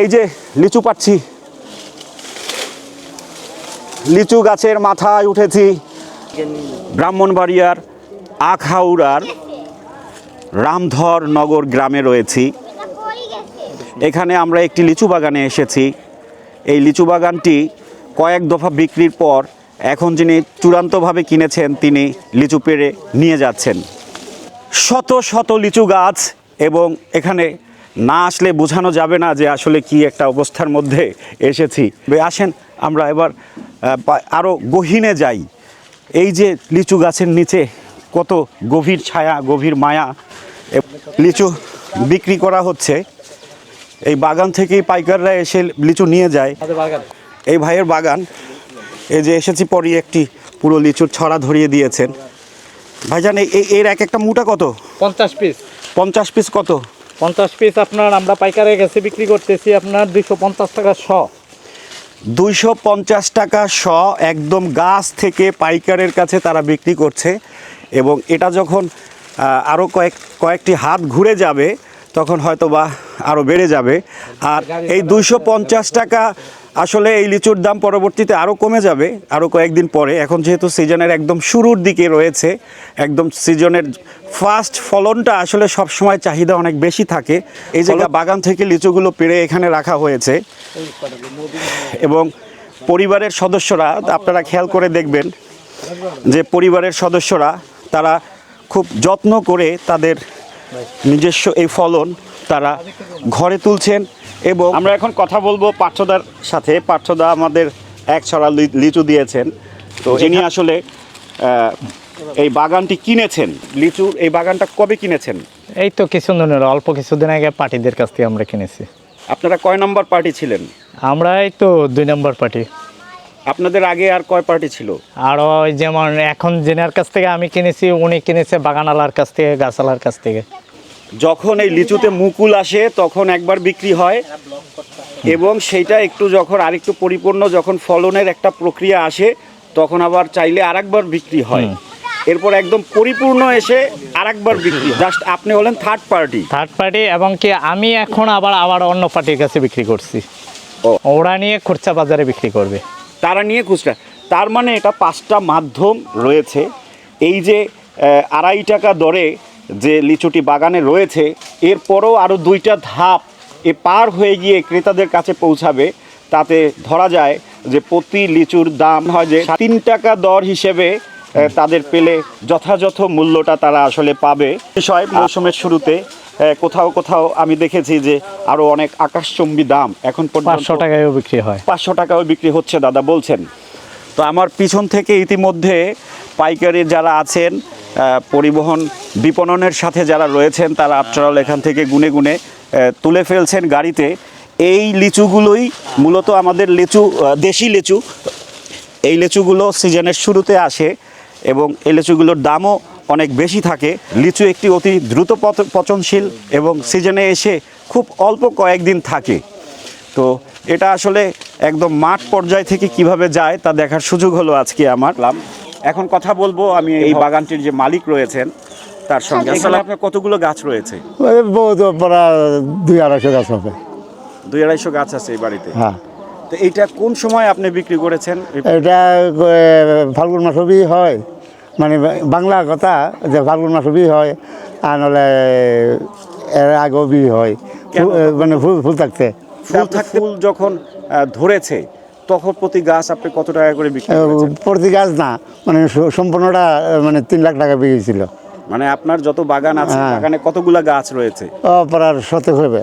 এই যে লিচু পাচ্ছি। লিচু গাছের মাথায় উঠেছি। ব্রাহ্মণবাড়িয়ার আখাউড়ার রামধর নগর গ্রামে রয়েছি। এখানে আমরা একটি লিচু বাগানে এসেছি। এই লিচু বাগানটি কয়েক দফা বিক্রির পর এখন যিনি চূড়ান্তভাবে কিনেছেন, তিনি লিচু পেড়ে নিয়ে যাচ্ছেন। শত শত লিচু গাছ এবং এখানে না আসলে বোঝানো যাবে না যে আসলে কি একটা অবস্থার মধ্যে এসেছি। আসেন আমরা এবার আরও গহীনে যাই। এই যে লিচু গাছের নিচে কত গভীর ছায়া গভীর মায়া লিচু বিক্রি করা হচ্ছে। এই বাগান থেকেই পাইকাররা এসে লিচু নিয়ে যায়। এই ভাইয়ের বাগান এই যে এসেছি পরই একটি পুরো লিচুর ছড়া ধরিয়ে দিয়েছেন। ভাইজান এর এক একটা মুটা কত? পঞ্চাশ পিস। পঞ্চাশ পিস কত? পঞ্চাশ পিস আপনার আমরা পাইকারে গেছে, বিক্রি করতেছি আপনার দুইশো পঞ্চাশ টাকা শ। দুইশো পঞ্চাশ টাকা শ একদম গাছ থেকে পাইকারের কাছে তারা বিক্রি করছে এবং এটা যখন আরও কয়েক, কয়েকটি হাত ঘুরে যাবে, তখন হয়তো বা আরও বেড়ে যাবে। আর এই দুইশো পঞ্চাশ টাকা আসলে এই লিচুর দাম পরবর্তীতে আরও কমে যাবে আরও কয়েকদিন পরে। এখন যেহেতু সিজনের একদম শুরুর দিকে রয়েছে একদম সিজনের ফার্স্ট ফলনটা আসলে সব সময় চাহিদা অনেক বেশি থাকে। এই জায়গা বাগান থেকে লিচুগুলো পেড়ে এখানে রাখা হয়েছে। এবং পরিবারের সদস্যরা আপনারা খেয়াল করে দেখবেন যে পরিবারের সদস্যরা তারা খুব যত্ন করে তাদের নিজস্ব এই ফলন তারা ঘরে তুলছেন এবং আমরা এখন কথা বলব পার্থদার সাথে। পার্থদা আমাদের এক ছড়া লিচু দিয়েছেন। তো যিনি আসলে এই বাগানটি কিনেছেন। লিচু এই বাগানটা কবে কিনেছেন? এই তো কিছুদিন হলো, অল্প কিছুদিন আগে পার্টিদের কাছ থেকে আমরা কিনেছি। আপনারা কয় নম্বর পার্টি ছিলেন? আমরা এই তো দুই নম্বর পার্টি। আপনাদের আগে আর কয় পার্টি ছিল? আর ওই যেমন এখন জেনার কাছ থেকে আমি কিনেছি উনি কিনেছে বাগানালার কাছ থেকে গাছালার কাছ থেকে। যখন এই লিচুতে মুকুল আসে তখন একবার বিক্রি হয়। এবং সেইটা একটু যখন আরেকটু পরিপূর্ণ যখন ফলনের একটা প্রক্রিয়া আসে তখন আবার চাইলে আরেকবার বিক্রি হয়। এরপর একদম পরিপূর্ণ এসে আরেকবার বিক্রি জাস্ট আপনি হলেন থার্ড পার্টি থার্ড পার্টি এবং কি আমি এখন আবার আবার অন্য পার্টির কাছে বিক্রি করছি। ও। ওরা নিয়ে খুচরা বাজারে বিক্রি করবে। তারা নিয়ে খুচরা। তার মানে এটা পাঁচটা মাধ্যম রয়েছে। এই যে আড়াই টাকা দরে যে লিচুটি বাগানে রয়েছে এরপরও আরও দুইটা ধাপ এ পার হয়ে গিয়ে ক্রেতাদের কাছে পৌঁছাবে। তাতে ধরা যায় যে প্রতি লিচুর দাম হয় যে তিন টাকা দর হিসেবে তাদের পেলে যথাযথ মূল্যটা তারা আসলে পাবে। বিষয় মৌসুমের শুরুতে কোথাও কোথাও আমি দেখেছি যে আরও অনেক আকাশচম্বী দাম এখন পাঁচশো টাকায়ও বিক্রি হয়। পাঁচশো টাকাও বিক্রি হচ্ছে দাদা বলছেন। তো আমার পিছন থেকে ইতিমধ্যে পাইকারি যারা আছেন পরিবহন বিপণনের সাথে যারা রয়েছেন, তারা আফটারঅল এখান থেকে গুনে গুনে তুলে ফেলছেন গাড়িতে। এই লিচুগুলোই মূলত আমাদের লিচু দেশি লিচু। এই লিচুগুলো সিজনের শুরুতে আসে এবং এই লিচুগুলোর দামও অনেক বেশি থাকে। লিচু একটি অতি দ্রুত পচ- পচনশীল এবং সিজনে এসে খুব অল্প কয়েকদিন থাকে। তো এটা আসলে একদম মাঠ পর্যায় থেকে কীভাবে যায়, তা দেখার সুযোগ হলো আজকে আমার। এখন কথা বলব আমি এই বাগানটির যে মালিক রয়েছেন তার সঙ্গে। আসলে আপনার কতগুলো গাছ রয়েছে? প্রায় দুই আড়াইশো গাছ হবে। দুই আড়াইশো গাছ আছে এই বাড়িতে? হ্যাঁ। তো এইটা কোন সময় আপনি বিক্রি করেছেন? এটা ফাল্গুন মাসবই হয়। মানে বাংলা কথা যে ফাল্গুন মাসবই হয় আর নহলে এর আগেও বি হয়। মানে ফুল ফুল থাকতে ফুল থাকতে ফুল যখন ধরেছে তখন প্রতি গাছ আপনি কত টাকা করে বিক্রি প্রতি গাছ না মানে সম্পূর্ণটা মানে তিন লাখ টাকা বিকেছিল মানে আপনার যত বাগান আছে হ্যাঁ। বাগানে কতগুলা গাছ রয়েছে? প্রায় শতক হবে।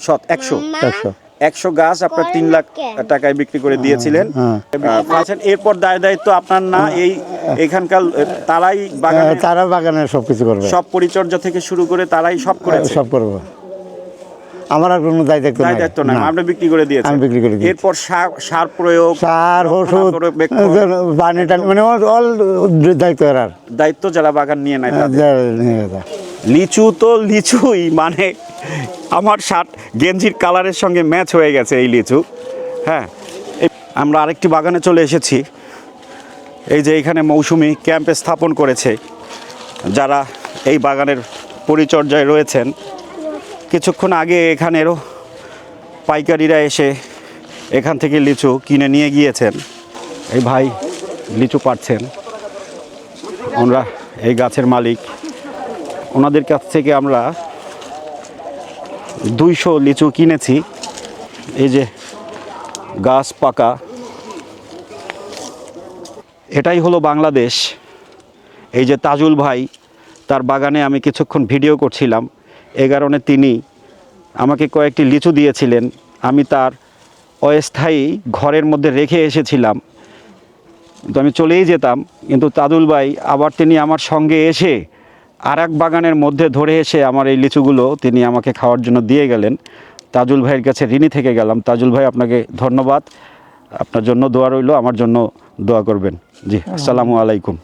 সত একশো। একশো। একশো। গাছ আপনার তিন লাখ টাকায় বিক্রি করে দিয়েছিলেন। হ্যাঁ। আচ্ছা, এরপর দায় দায়িত্ব আপনার না এই এখানকার তারাই বাগানে তারা বাগানে সব কিছু করবে। সব পরিচর্যা থেকে শুরু করে তারাই সব করে সব করব। আমার আর কোনো দায় দেখতে দায় নাই দায়িত্ব না না। আপনি বিক্রি করে দিয়েছেন আমি বিক্রি করে দিয়েছি। এরপর সার প্রয়োগ সার ওষুধ পানি টানি মানে অল দায়িত্ব এরার দায়িত্ব যারা বাগান নিয়ে নেয় তাদের। যে- নিয়ে গেছে। লিচু তো লিচুই মানে আমার শার্ট গেঞ্জির কালারের সঙ্গে ম্যাচ হয়ে গেছে এই লিচু হ্যাঁ আমরা আরেকটি বাগানে চলে এসেছি এই যে এখানে মৌসুমি ক্যাম্পে স্থাপন করেছে যারা এই বাগানের পরিচর্যায় রয়েছেন কিছুক্ষণ আগে এখানেরও পাইকারিরা এসে এখান থেকে লিচু কিনে নিয়ে গিয়েছেন। এই ভাই লিচু পাচ্ছেন আমরা এই গাছের মালিক। ওনাদের কাছ থেকে আমরা দুইশো লিচু কিনেছি। এই যে গাছ পাকা। এটাই হলো বাংলাদেশ। এই যে তাজুল ভাই, তার বাগানে আমি কিছুক্ষণ ভিডিও করছিলাম। এ কারণে তিনি আমাকে কয়েকটি লিচু দিয়েছিলেন। আমি তার অস্থায়ী ঘরের মধ্যে রেখে এসেছিলাম। তো আমি চলেই যেতাম কিন্তু তাদুল ভাই আবার তিনি আমার সঙ্গে এসে আর এক বাগানের মধ্যে ধরে এসে আমার এই লিচুগুলো তিনি আমাকে খাওয়ার জন্য দিয়ে গেলেন। তাজুল ভাইয়ের কাছে ঋণী থেকে গেলাম। তাজুল ভাই আপনাকে ধন্যবাদ। আপনার জন্য দোয়া রইল আমার জন্য দোয়া করবেন। জি আসসালামু আলাইকুম।